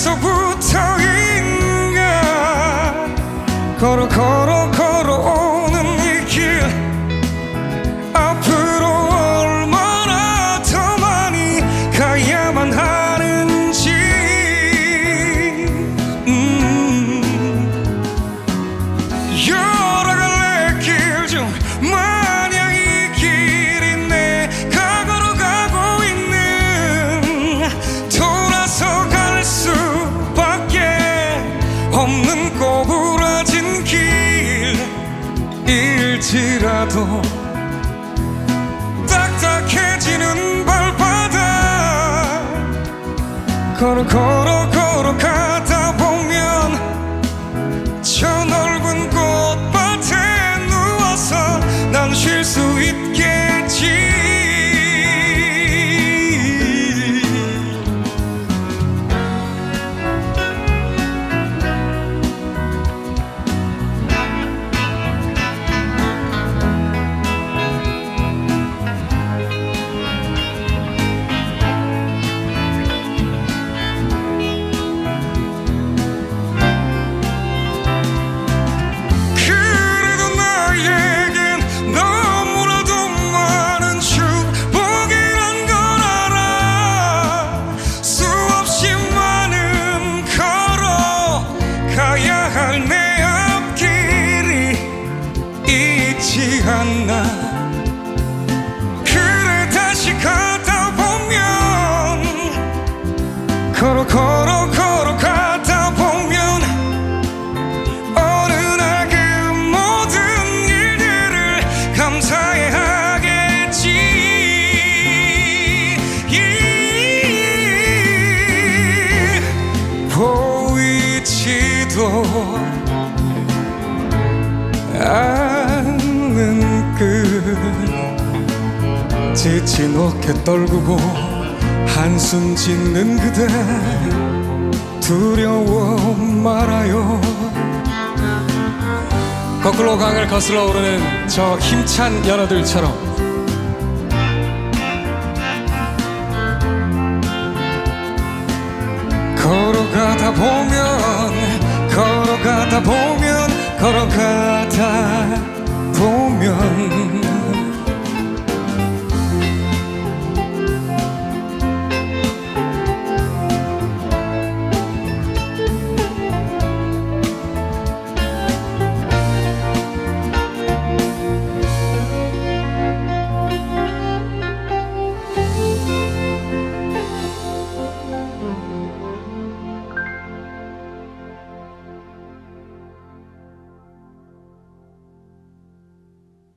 언제서부터인가 걸어 걸어 일지라도 딱딱해지는 발바닥. 걸어 걸어 걸어 걸어 걸어 가다 보면 어느 날 그 모든 일들을 감사해 하겠지. 이 보이지도 않는 끝 지친 어깨 떨구고 한숨 짓는 그대 두려워 말아요. 거꾸로 강을 거슬러 오르는 저 힘찬 연어들처럼. 걸어가다 보면 걸어가다 보면 걸어가다 보면